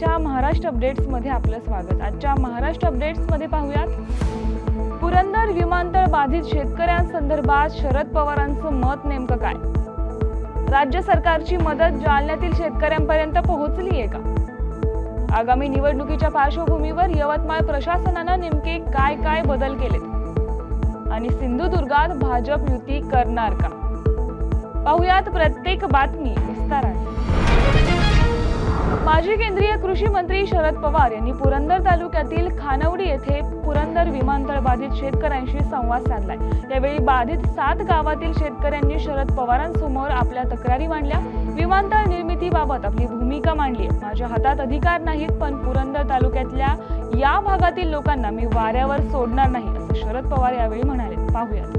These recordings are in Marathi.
आजच्या महाराष्ट्र अपडेट्समध्ये आपलं स्वागत. आजच्या महाराष्ट्र अपडेट्समध्ये पाहूयात. पुरंदर विमानतळ बाधित शेतकऱ्यांसंदर्भात शरद पवारांचं मत नेमकं काय? राज्य सरकारची मदत जालन्यातील शेतकऱ्यांपर्यंत पोहोचली आहे का? आगामी निवडणुकीच्या पार्श्वभूमीवर यवतमाळ प्रशासनानं नेमके काय काय बदल केलेत? आणि सिंधुदुर्गात भाजप युती करणार का? पाहुयात प्रत्येक बातमी विस्ताराने. माजी केंद्रीय कृषी मंत्री शरद पवार यांनी पुरंदर तालुक्यातील खानवडी येथे पुरंदर विमानतळ बाधित शेतकऱ्यांशी संवाद साधलाय. यावेळी बाधित सात गावातील शेतकऱ्यांनी शरद पवारांसमोर आपल्या तक्रारी मांडल्या. विमानतळ निर्मितीबाबत आपली भूमिका मांडली. माझ्या हातात अधिकार नाहीत पण पुरंदर तालुक्यातल्या या भागातील लोकांना मी वाऱ्यावर सोडणार नाही असं शरद पवार यावेळी म्हणाले. पाहूयात.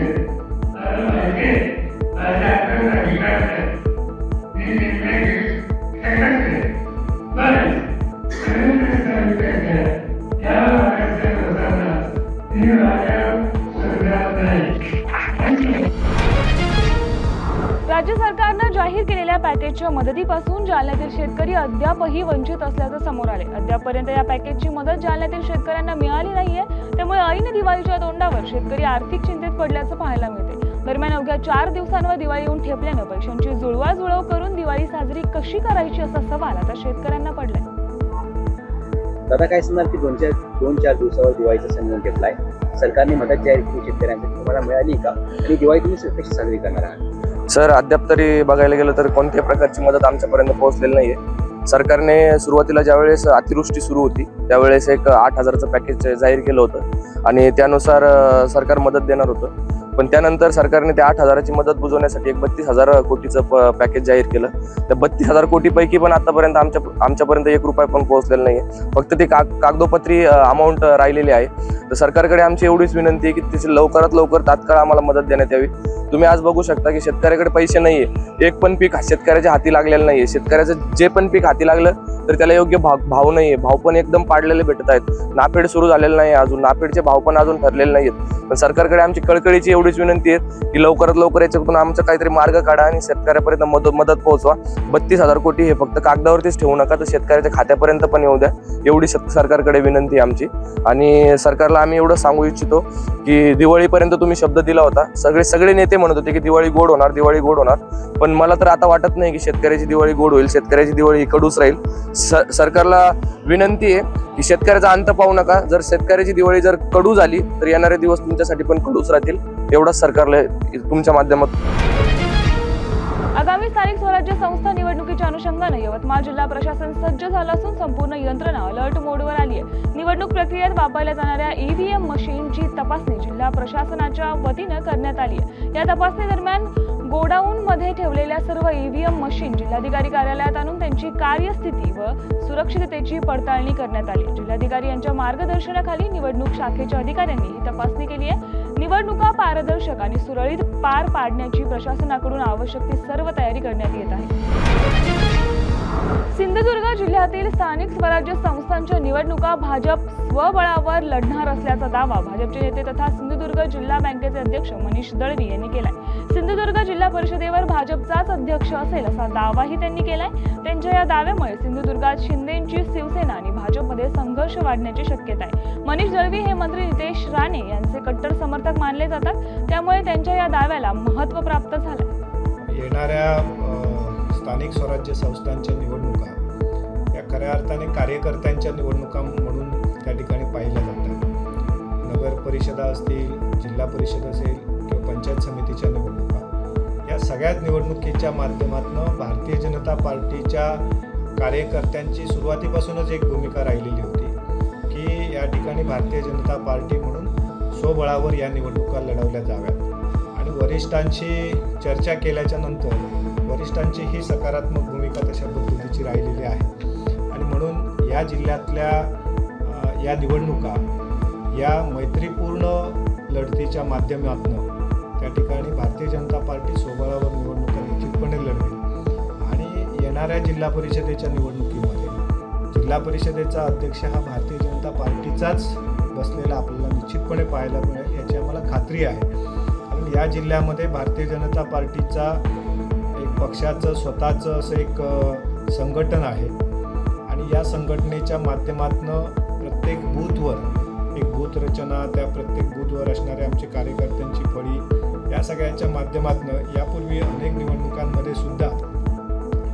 पॅकेजच्या मदतीपासून जालन्यातील शेतकरी अद्यापही वंचित असल्याचं समोर आले अद्यापपर्यंत या पॅकेजची मदत जालन्यातील शेतकऱ्यांना मिळाली नाहीये त्यामुळे ऐन दिवाळीच्या तोंडावर शेतकरी आर्थिक चिंतेत पडल्याचं पाहायला मिळते दरम्यान अवघ्या चार दिवसांवर दिवाळी येऊन ठेपल्यानं पैशांची जुळवाजुळव करून दिवाळी साजरी कशी करायची असा सवाल आता शेतकऱ्यांना पडलाय. दादा काय सांगणार की दोन चार दोन चार दिवसावर दिवाळीचा सण येऊन घेतलाय सरकारने मदत जाहीर केली शेतकऱ्यांसाठी तुम्हाला मिळाली का? आणि दिवाळी तुम्ही कशी साजरी करणार आहात? सर अद्याप तरी बघायला गेलं तर कोणत्याही प्रकारची मदत आमच्यापर्यंत पोहोचलेली नाही आहे सरकारने सुरुवातीला ज्यावेळेस अतिवृष्टी सुरू होती त्यावेळेस एक आठ हजाराचं पॅकेज जाहीर केलं होतं. आणि त्यानुसार सरकार मदत देणार होतं. पण त्यानंतर सरकारने त्या आठ हजाराची मदत बुजवण्यासाठी एक बत्तीस हजार कोटीचं प- पॅकेज जाहीर केलं. त्या बत्तीस हजार कोटीपैकी पण आतापर्यंत आमच्या आमच्यापर्यंत एक रुपया पण पोहोचलेला आहे फक्त ते काग कागदोपत्री अमाऊंट राहिलेली आहे. तर सरकारकडे आमची एवढीच विनंती आहे की त्याची लवकरात लवकर तात्काळ आम्हाला मदत देण्यात यावी. तुम्ही आज बघू शकता की शेतकऱ्याकडे पैसे नाहीये. एक पण पीक शेतकऱ्याच्या हाती लागलेलं नाहीये. शेतकऱ्याचं जे पण पीक हाती लागलं तर त्याला योग्य भाव भाव नाहीये. भाव पण एकदम पाडलेले भेटत आहेत. नाफेड सुरू झालेलं नाही अजून. नाफेडचे भाव पण अजून ठरलेले नाहीत पण सरकारकडे आमची कळकळीची एवढीच विनंती आहे की लवकरात लवकर याच्यातून आमचा काहीतरी मार्ग काढा आणि शेतकऱ्यापर्यंत मदत मदत पोहोचवा. बत्तीस हजार कोटी हे फक्त कागदावरतीच ठेवू नका तर शेतकऱ्याच्या खात्यापर्यंत पण येऊ द्या. एवढी सरकारकडे विनंती आहे आमची. आणि सरकारला आम्ही एवढं सांगू इच्छितो की दिवाळीपर्यंत तुम्ही शब्द दिला होता. सगळे सगळे नेते म्हणत होते की दिवाळी गोड होणार दिवाळी गोड होणार. पण मला तर आता वाटत नाही की शेतकऱ्याची दिवाळी गोड होईल शेतकऱ्याची दिवाळी ही कडूच राहील सरकारला विनंती आहे की शेतकऱ्याचा अंत पाहू नका. जर शेतकऱ्याची दिवाळी जर कडू झाली तर येणारे दिवस तुमच्यासाठी पण कडूच राहतील. एवढाच सरकारला तुमच्या माध्यमातून स्थानिक स्वराज्य संस्था निवडणुकीच्या अनुषंगानं यवतमाळ जिल्हा प्रशासन सज्ज झालं असून संपूर्ण यंत्रणा अलर्ट मोडवर आली आहे. निवडणूक प्रक्रियेत वापरल्या जाणाऱ्या ईव्हीएम मशीनची तपासणी जिल्हा प्रशासनाच्या वतीनं करण्यात आली आहे. या तपासणी दरम्यान गोडाऊन मध्ये ठेवलेल्या सर्व ईव्हीएम मशीन जिल्हाधिकारी कार्यालयात आणून त्यांची कार्यस्थिती व सुरक्षिततेची पडताळणी करण्यात आली जिल्हाधिकारी यांच्या मार्गदर्शनाखाली निवडणूक शाखेच्या अधिकाऱ्यांनी ही तपासणी केली आहे. निवडणुका पारदर्शक आणि सुरळीत पार पाडण्याची प्रशासनाकडून आवश्यक ती सर्व तयारी करण्यात येत आहे. सिंधुदुर्ग जिल्ह्यातील स्थानिक स्वराज्य संस्थांच्या निवडणुका भाजप स्वबळावर लढणार असल्याचा दावा भाजपचे नेते तथा सिंधुदुर्ग जिल्हा बँकेचे अध्यक्ष मनीष दळवी यांनी केलाय. सिंधुदुर्ग जिल्हा परिषदेवर भाजपचाच अध्यक्ष असेल असा दावाही त्यांनी केलाय. त्यांच्या या दाव्यामुळे सिंधुदुर्गात शिंदेची शिवसेना आणि भाजपमध्ये संघर्ष वाढण्याची शक्यता आहे. मनीष दळवी हे मंत्री नितेश राणे यांचे कट्टर समर्थक मानले जातात. त्यामुळे त्यांच्या या दाव्याला महत्त्व प्राप्त झालंय. येणाऱ्या स्थानिक स्वराज्य संस्थांच्या निवडणुका या खऱ्या अर्थाने कार्यकर्त्यांच्या निवडणुका म्हणून त्या ठिकाणी पाहिल्या नगर परिषदा असतील जिल्हा परिषद असेल किंवा पंचायत समितीच्या निवडणुका या सगळ्याच निवडणुकीच्या माध्यमातून भारतीय जनता पार्टीच्या कार्यकर्त्यांची सुरुवातीपासूनच एक भूमिका राहिलेली होती की या ठिकाणी भारतीय जनता पार्टी म्हणून स्वबळावर या निवडणुका लढवल्या जाव्यात. आणि वरिष्ठांशी चर्चा केल्याच्यानंतर वरिष्ठांची ही सकारात्मक भूमिका तशा पद्धतीची राहिलेली आहे. आणि म्हणून या जिल्ह्यातल्या या निवडणुका या मैत्रीपूर्ण लढतीच्या माध्यमातून त्या ठिकाणी भारतीय जनता पार्टी सोबळावर निवडणुका निश्चितपणे लढवेल आणि येणाऱ्या जिल्हा परिषदेच्या निवडणुकीमध्ये जिल्हा परिषदेचा अध्यक्ष हा भारतीय जनता पार्टीचाच बसलेला आपल्याला निश्चितपणे पाहायला मिळेल याची आम्हाला खात्री आहे. कारण या जिल्ह्यामध्ये भारतीय जनता पार्टीचा एक पक्षाचं स्वतःचं असं एक संघटन आहे. आणि या संघटनेच्या माध्यमातून प्रत्येक बूथवर एक रचना त्या प्रत्येक बूथवर असणाऱ्या आमचे कार्यकर्त्यांची फळी या सगळ्यांच्या माध्यमातून यापूर्वी अनेक निवडणुकांमध्ये सुद्धा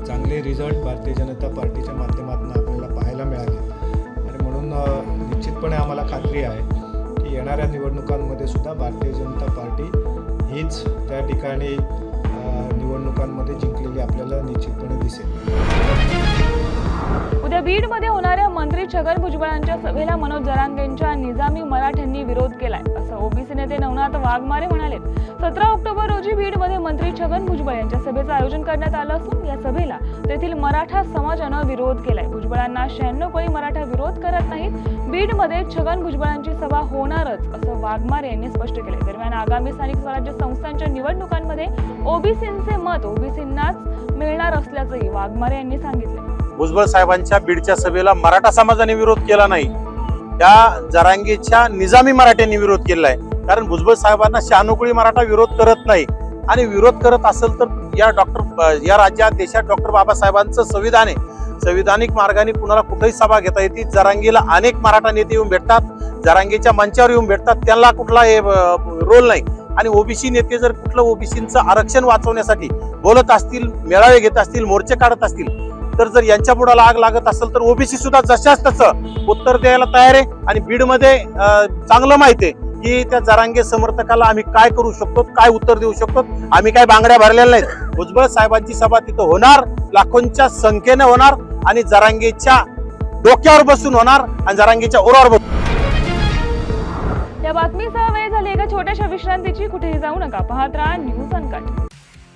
चांगले रिझल्ट भारतीय जनता पार्टीच्या माध्यमातून आपल्याला पाहायला मिळाले. आणि म्हणून निश्चितपणे आम्हाला खात्री आहे की येणाऱ्या निवडणुकांमध्ये सुद्धा भारतीय जनता पार्टी हीच त्या ठिकाणी निवडणुकांमध्ये जिंकलेली आपल्याला निश्चितपणे दिसेल. उद्या बीडमध्ये होणाऱ्या छगन भुजबळांच्या सभेला मनोज जरांगेंच्या निजामी मराठ्यांनी विरोध केलाय. असं ओबीसी नेते नवनाथ वाघमारे म्हणाले सतरा ऑक्टोबर रोजी बीडमध्ये मंत्री छगन भुजबळ यांच्या सभेचं आयोजन करण्यात आलं असून या सभेला तेथील मराठा समाजानं विरोध केलाय. भुजबळांना शहाण्णव कोळी मराठा विरोध करत नाहीत. बीडमध्ये छगन भुजबळांची सभा होणारच असं वाघमारे यांनी स्पष्ट केले दरम्यान आगामी स्थानिक स्वराज्य संस्थांच्या निवडणुकांमध्ये ओबीसींचे मत ओबीसींनाच मिळणार असल्याचंही वाघमारे यांनी सांगितले भुजबळ साहेबांच्या बीडच्या सभेला मराठा समाजाने विरोध केला नाही. त्या जरांगेच्या निजामी मराठ्यांनी विरोध केला आहे कारण भुजबळ साहेबांना शहानुकुळी मराठा विरोध करत नाही. आणि विरोध करत असेल तर या डॉक्टर या राज्यात देशात डॉक्टर बाबासाहेबांचं संविधान आहे. संविधानिक मार्गाने कुणाला कुठेही सभा घेता येते जरांगीला अनेक मराठा नेते येऊन भेटतात. जरांगेच्या मंचावर येऊन भेटतात. त्यांना कुठला रोल नाही. आणि ओबीसी नेते जर कुठलं ओबीसीचं आरक्षण वाचवण्यासाठी बोलत असतील मेळावे घेत असतील मोर्चे काढत असतील तर जर यांच्या बुडाला आग लागत असेल तर ओबीसी सुद्धा जशाच तसं उत्तर द्यायला तयार आहे. आणि बीडमध्ये चांगलं माहिती आहे की त्या जरांगे समर्थकाला आम्ही काय करू शकतो काय उत्तर देऊ शकतो? आम्ही काय बांगड्या भरलेल्या नाहीत. भुजबळ साहेबांची सभा तिथं होणार लाखोंच्या संख्येने होणार आणि जरांगेच्या डोक्यावर बसून होणार आणि जरांगेच्या ओरावर बसून. या बातमीसह वेळ झाली एका छोट्याशा विश्रांतीची कुठेही जाऊ नका. पाहत राहा न्यूज अनकट.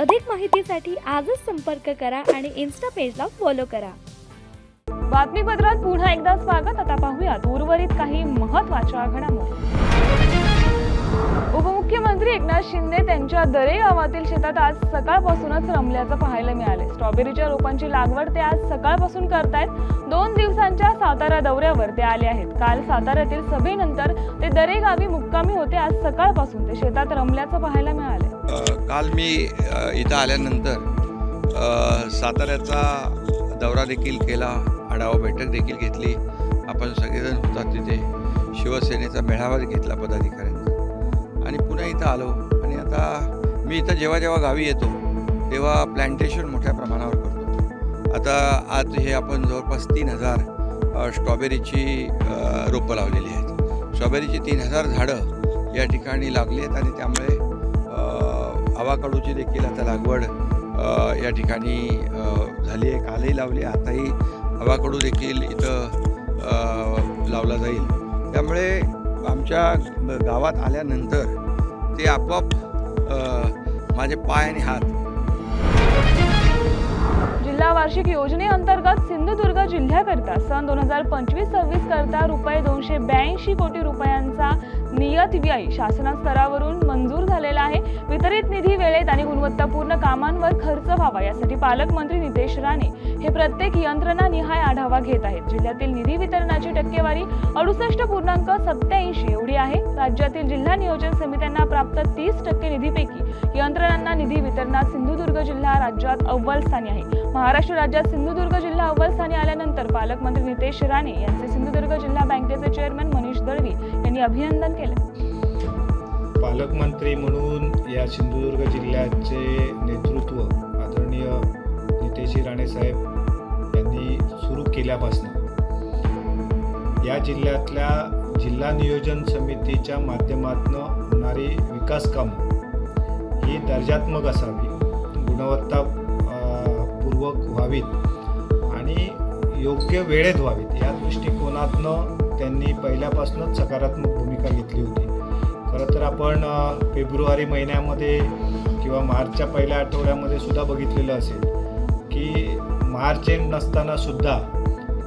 अधिक माहितीसाठी आजच संपर्क करा आणि इन्स्टा पेजला फॉलो करा. बातमीपत्रात पुन्हा एकदा स्वागत. आता पाहूयात उर्वरित काही महत्त्वाच्या घडामोडी उपमुख्यमंत्री एकनाथ शिंदे त्यांच्या दरे गावातील शेतात आज सकाळपासूनच रमल्याचं पाहायला मिळाले स्ट्रॉबेरीच्या रोपांची लागवड ते आज सकाळपासून करतायत. दोन दिवसांच्या सातारा दौऱ्यावर ते आले आहेत. काल साताऱ्यातील सभेनंतर ते दरे गावी मुक्कामी होते. आज सकाळपासून ते शेतात रमल्याचं पाहायला मिळालं काल मी इथं आल्यानंतर साताऱ्याचा दौरा देखील केला आढावा बैठक देखील घेतली. आपण सगळेजण होतात तिथे. शिवसेनेचा मेळावा घेतला पदाधिकाऱ्यांचा. आणि पुन्हा इथं आलो. आणि आता मी इथं जेव्हा जेव्हा गावी येतो तेव्हा प्लॅन्टेशन मोठ्या प्रमाणावर करतो. आता आज हे आपण जवळपास तीन हजार स्ट्रॉबेरीची रोपं लावलेली आहेत. स्ट्रॉबेरीची तीन हजार झाडं या ठिकाणी लागली आहेत आणि त्यामुळे आवाकडूची देखील आता लागवड या ठिकाणी झाली आहे. कालही लावली आहे. आताही आवाकडू देखील इथं लावला जाईल. त्यामुळे आमच्या गावात आल्यानंतर ते आपोआप माझे पाय आणि हात जिल्हा वार्षिक योजनेअंतर्गत सिंधुदुर्ग जिल्ह्याकरता सन दोन हजार पंचवीस सव्वीस करता रुपये दोनशे ब्याऐंशी कोटी रुपयांचा नियत व्यय शासना स्तरावरून मंजूर झालेला आहे. वितरित निधी वेळेत आणि गुणवत्तापूर्ण कामांवर खर्च व्हावा. यासाठी पालकमंत्री नितेश राणे हे प्रत्येक यंत्रणा निहाय आढावा घेत आहेत. जिल्ह्यातील निधी वितरणाची टक्केवारी अडुसष्ट पूर्णांक सत्याऐंशी एवढी आहे. राज्यातील जिल्हा नियोजन समित्यांना प्राप्त तीस टक्के निधीपैकी यंत्रणांना निधी वितरणात सिंधुदुर्ग जिल्हा राज्यात अव्वल स्थानी आहे. महाराष्ट्र राज्यात सिंधुदुर्ग जिल्हा अव्वल स्थानी आल्यानंतर पालकमंत्री नितेश राणे यांचे सिंधुदुर्ग जिल्हा बँकेचे चेअरमन सुरेश दळवी यांनी अभिनंदन केले. पालकमंत्री म्हणून या सिंधुदुर्ग जिल्ह्याचे नेतृत्व आदरणीय नितेशी राणे साहेब यांनी सुरू केल्यापासून या जिल्ह्यातल्या जिल्हा नियोजन समितीच्या माध्यमातून होणारी विकास कामं ही दर्जात्मक असावी गुणवत्ता पूर्वक व्हावीत आणि योग्य वेळेत व्हावीत या दृष्टिकोनातनं त्यांनी पहिल्यापासूनच सकारात्मक भूमिका घेतली होती. खरं तर आपण फेब्रुवारी महिन्यामध्ये किंवा मार्चच्या पहिल्या आठवड्यामध्ये सुद्धा बघितलेलं असेल की मार्च एंड नसताना सुद्धा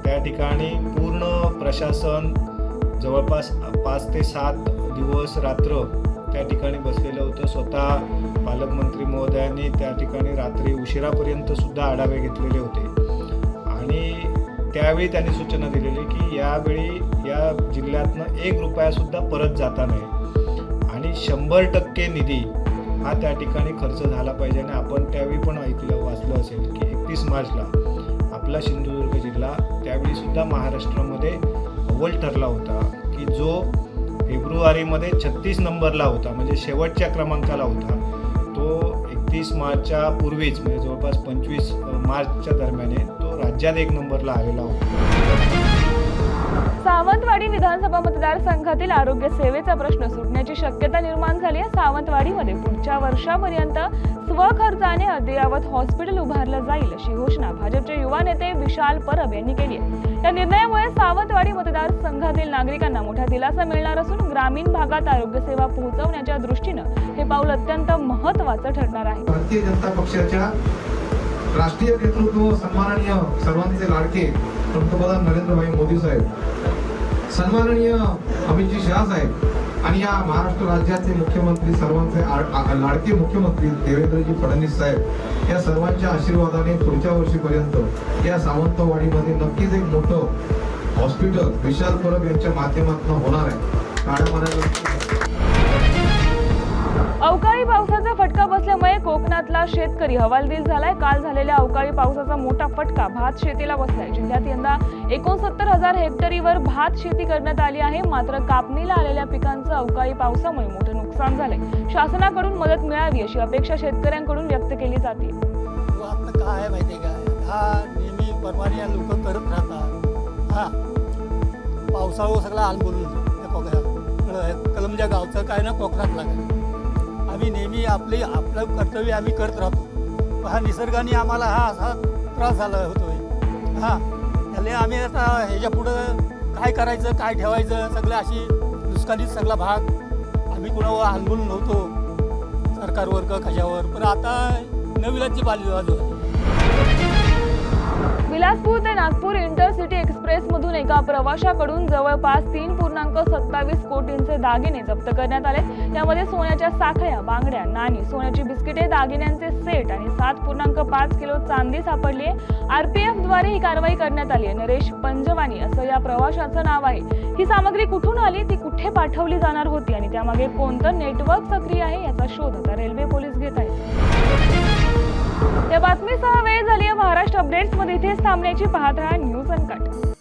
त्या ठिकाणी पूर्ण प्रशासन जवळपास पाच ते सात दिवस रात्र त्या ठिकाणी बसलेलं होतं. स्वतः पालकमंत्री महोदयांनी त्या ठिकाणी रात्री उशिरापर्यंत सुद्धा आढावे घेतलेले होते. आणि त्यावेळी त्यांनी सूचना दिलेली की यावेळी या जिल्ह्यातनं एक रुपयासुद्धा परत जाता नाही. आणि शंभर टक्के निधी हा त्या ठिकाणी खर्च झाला पाहिजे आणि आपण त्यावेळी पण ऐकलं वाचलं असेल की एकतीस मार्चला आपला सिंधुदुर्ग जिल्हा त्यावेळीसुद्धा महाराष्ट्रामध्ये अव्वल ठरला होता की जो फेब्रुवारीमध्ये छत्तीस नंबरला होता म्हणजे शेवटच्या क्रमांकाला होता तो एकतीस मार्चच्या पूर्वीच म्हणजे जवळपास पंचवीस मार्चच्या दरम्याने राज्यात एक नंबरला आलेला होता. सावंतवाडी विधानसभा मतदारसंघातील आरोग्य सेवेचा प्रश्न सुटण्याची शक्यता निर्माण झाली आहे. सावंतवाडीमध्ये पुढच्या वर्षापर्यंत स्वखर्चाने अद्ययावत हॉस्पिटल उभारलं जाईल अशी घोषणा भाजपचे युवा नेते विशाल परब यांनी केली आहे. या निर्णयामुळे सावंतवाडी मतदारसंघातील नागरिकांना मोठा दिलासा मिळणार असून ग्रामीण भागात आरोग्य सेवा पोहोचवण्याच्या दृष्टीनं हे पाऊल अत्यंत महत्त्वाचं ठरणार आहे. भारतीय जनता पक्षाच्या राष्ट्रीय नेतृत्व सन्माननीय सर्वांचे लाडके पंतप्रधान नरेंद्रभाई मोदी साहेब सन्माननीय अमितजी शहा साहेब आणि या महाराष्ट्र राज्याचे मुख्यमंत्री सर्वांचे लाडके मुख्यमंत्री देवेंद्रजी फडणवीस साहेब या सर्वांच्या आशीर्वादाने पुढच्या वर्षीपर्यंत या सावंतवाडीमध्ये नक्कीच एक मोठं हॉस्पिटल विशाल परब यांच्या माध्यमातून होणार आहे. अवकाळी पावसाचा त्यामुळे कोकणातला शेतकरी हवालदिल झालाय. काल झालेल्या अवकाळी पावसाचा मोठा फटका. भात शेतीला बसलाय. जिल्ह्यात यंदा एकोणसत्तर हजार हेक्टरीवर भात शेती करण्यात आली आहे. मात्र कापणीला आलेल्या पिकांचं अवकाळी पावसामुळे मोठं नुकसान झालंय. शासनाकडून मदत मिळावी अशी अपेक्षा शेतकऱ्यांकडून व्यक्त केली जाते. काय माहिती आहे काय हा नेहमी परवाने या लोक करत राहतात. हा. पावसाळू हो सगळा हाल बोलून त्या कोकणात गावचं काय ना कोकणात लागेल आम्ही नेहमी आपली आपलं कर्तव्य आम्ही करत राहतो. हा निसर्गाने आम्हाला हा असा त्रास झाला होतोय. हा त्याला आम्ही आता ह्याच्या पुढं काय करायचं काय ठेवायचं सगळं अशी दुष्काळीत सगळा भाग आम्ही कुणावर आंदोलन नव्हतो. सरकारवर का कशावर पण आता नवीलाची बाली बाजू आहे. विलासपूर ते नागपूर इंटरसिटी एक्सप्रेस मधून एका प्रवाशाकडून जवळपास तीन पूर्णांक सत्तावीस कोटींचे दागिने जप्त करण्यात आले त्यामध्ये सोन्याच्या साखळ्या बांगड्या नाणी सोन्याची बिस्किटे दागिन्यांचे सेट आणि सात पूर्णांक पाच किलो चांदी सापडली आहे आरपीएफद्वारे ही कारवाई करण्यात आली आहे नरेश पंजवानी असं या प्रवाशाचं नाव आहे. ही सामग्री कुठून आली? ती कुठे पाठवली जाणार होती? आणि त्यामागे कोणतं नेटवर्क सक्रिय आहे याचा शोध आता रेल्वे पोलीस घेत आहेत. या बातमीसह वेळ झाली आहे महाराष्ट्र अपडेट्समध्ये इथेच थांबण्याची पाहत राहा न्यूज अनकट.